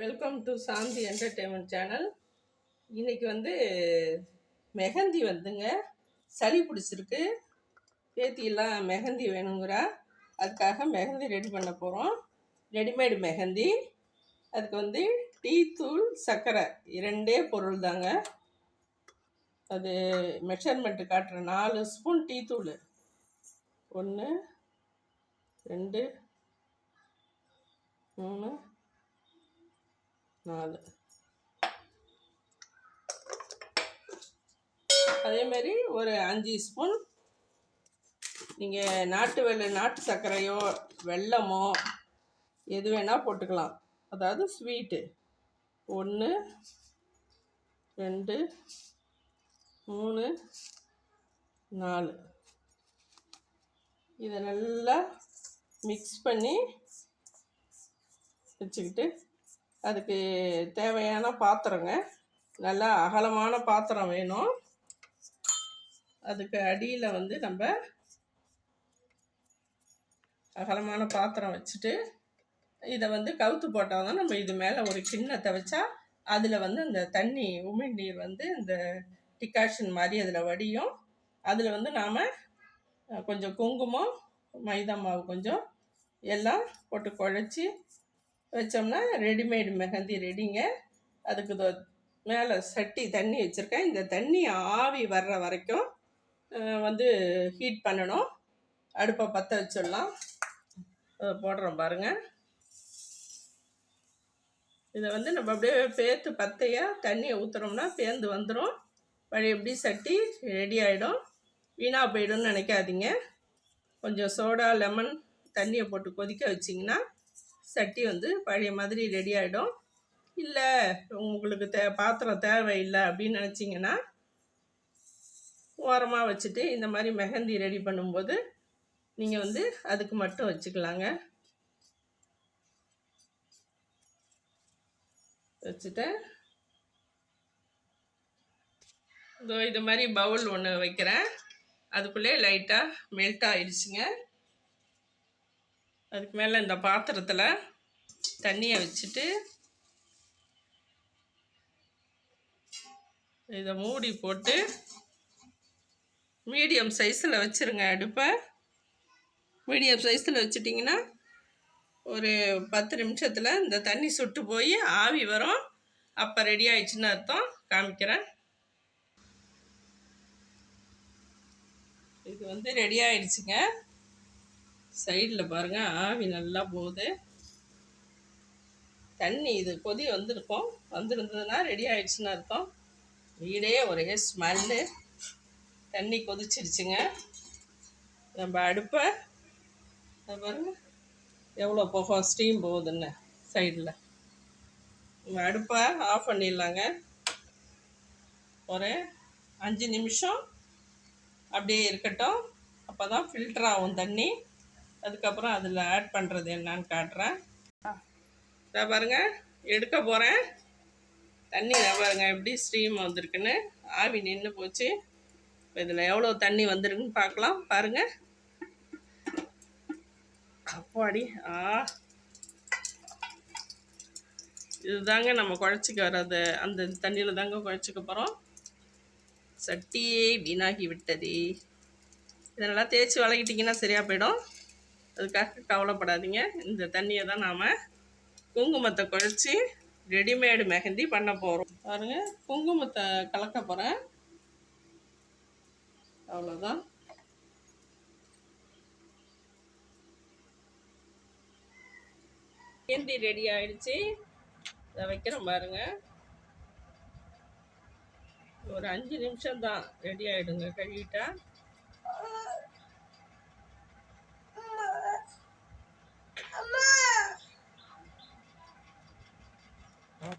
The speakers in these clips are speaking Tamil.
Welcome to Shanti entertainment channel இன்னைக்கு வந்து மெஹந்தி வந்துங்க. சளி பிடிச்சிருக்கு. பேத்தியெல்லாம் மெஹந்தி வேணுங்கிறா. அதுக்காக மெஹந்தி ரெடி பண்ண போகிறோம் ரெடிமேடு மெஹந்தி. அதுக்கு வந்து டீ தூள் சர்க்கரை இரண்டே பொருள் தாங்க. அது மெஷர்மெண்ட்டு காட்டுறேன் நாலு ஸ்பூன் டீ தூள். ஒன்று ரெண்டு மூணு நாலு. அதேமாரி ஒரு அஞ்சு ஸ்பூன் நீங்கள் நாட்டு வெள்ளை நாட்டு சர்க்கரையோ வெல்லமோ எது வேணால் போட்டுக்கலாம். அதாவது ஸ்வீட்டு. ஒன்று ரெண்டு மூணு நாலு. இதை நல்லா மிக்ஸ் பண்ணி வச்சுக்கிட்டு அதுக்கு தேவையான பாத்திரங்க. நல்லா அகலமான பாத்திரம் வேணும். அதுக்கு அடியில் வந்து நம்ம அகலமான பாத்திரம் வச்சுட்டு இதை வந்து கவுத்து போட்டால் தான் நம்ம இது மேலே ஒரு கிண்ணத்தை வச்சா அதில் வந்து அந்த தண்ணி உமிழ் நீர் வந்து இந்த டிகாஷன் மாதிரி அதில் வடியும். அதில் வந்து நாம் கொஞ்சம் குங்குமம் மைதா மாவு கொஞ்சம் எல்லாம் போட்டு குழச்சி வச்சோம்னா ரெடிமேடு மெஹந்தி ரெடிங்க. அதுக்கு மேலே சட்டி தண்ணி வச்சுருக்கேன். இந்த தண்ணி ஆவி வர்ற வரைக்கும் வந்து ஹீட் பண்ணணும். அடுப்பை பற்ற வச்சிடலாம். அதை போடுறோம் பாருங்கள் இதை வந்து நம்ம அப்படியே பேத்து பத்தையாக தண்ணியை ஊற்றுறோம்னா பேந்து வந்துடும் வழி எப்படி சட்டி ரெடி ஆகிடும் வீணாக போயிடும்னு நினைக்காதீங்க. கொஞ்சம் சோடா லெமன் தண்ணியை போட்டு கொதிக்க வச்சிங்கன்னா சட்டி வந்து பழைய மாதிரி ரெடி ஆகிடும் இல்லை உங்களுக்கு தே பாத்திரம் தேவையில்லை அப்படின்னு நினச்சிங்கன்னா ஓரமாக வச்சுட்டு இந்த மாதிரி மெஹந்தி ரெடி பண்ணும்போது நீங்கள் வந்து அதுக்கு மட்டும் வச்சுக்கலாங்க. வச்சுட்டேன் இதோ இது மாதிரி பவுல் ஒன்று வைக்கிறேன். அதுக்குள்ளே லைட்டாக மெல்ட் ஆயிடுச்சுங்க. அதுக்கு மேலே இந்த பாத்திரத்தில் தண்ணியை வச்சுட்டு இதை மூடி போட்டு மீடியம் சைஸில் வச்சுருங்க அடுப்பை. மீடியம் சைஸில் வச்சிட்டிங்கன்னா ஒரு பத்து நிமிஷத்தில் இந்த தண்ணி சுட்டு போய் ஆவி வரும். அப்போ ரெடி ஆயிடுச்சுன்னு அர்த்தம். காமிக்கிறேன். இது வந்து ரெடி ஆயிடுச்சுங்க. சைடில் பாருங்கள் ஆவி நல்லா போகுது. தண்ணி இது கொதி வந்திருக்கும். வந்திருந்ததுன்னா ரெடி ஆயிடுச்சுன்னு அர்த்தம். வீடே ஒரே ஸ்மெல்லு தண்ணி கொதிச்சிருச்சுங்க. நம்ம அடுப்பை பாருங்க. எவ்வளோ போகும்? ஸ்டீம் போகுதுன்னு சைடில். நம்ம அடுப்பை ஆஃப் பண்ணிடலாங்க. ஒரு அஞ்சு நிமிஷம் அப்படியே இருக்கட்டும். அப்போ தான் ஃபில்டர் ஆகும் தண்ணி. அதுக்கப்புறம் அதில் ஆட் பண்ணுறது என்னன்னு காட்டுறேன். இதை பாருங்க எடுக்க போகிறேன் தண்ணி இதை பாருங்க எப்படி ஸ்டீம் வந்திருக்குன்னு. ஆவி நின்று போச்சு. இப்போ இதில் எவ்வளோ தண்ணி வந்திருக்குன்னு பார்க்கலாம். பாருங்க. அப்பாடி ஆ. இதுதாங்க நம்ம குழச்சிக்க வர்றது அந்த தண்ணியில் தாங்க குழச்சிக்க போகிறோம் சட்டியே வீணாகி விட்டதே. இதெல்லாம் தேய்ச்சி வளக்கிட்டிங்கன்னா சரியாக போயிடும். அதுக்காக கவலைப்படாதீங்க. இந்த தண்ணியை தான் நாம் குங்குமத்தை குழச்சி ரெடிமேடு மெஹந்தி பண்ண போகிறோம் பாருங்கள் குங்குமத்தை கலக்க போகிறேன் அவ்வளோதான் மெஹந்தி ரெடி ஆயிடுச்சு. இதை வைக்கிறேன் பாருங்க. ஒரு அஞ்சு நிமிஷம் தான் ரெடி ஆயிடுங்க கழுவிட்டா.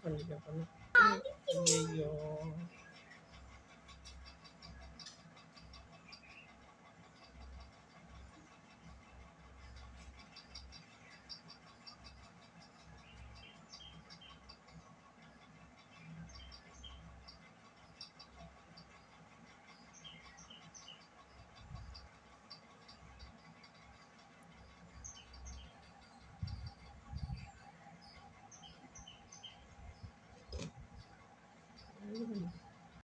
பண்ணிக்க பண்ணு ஐயோ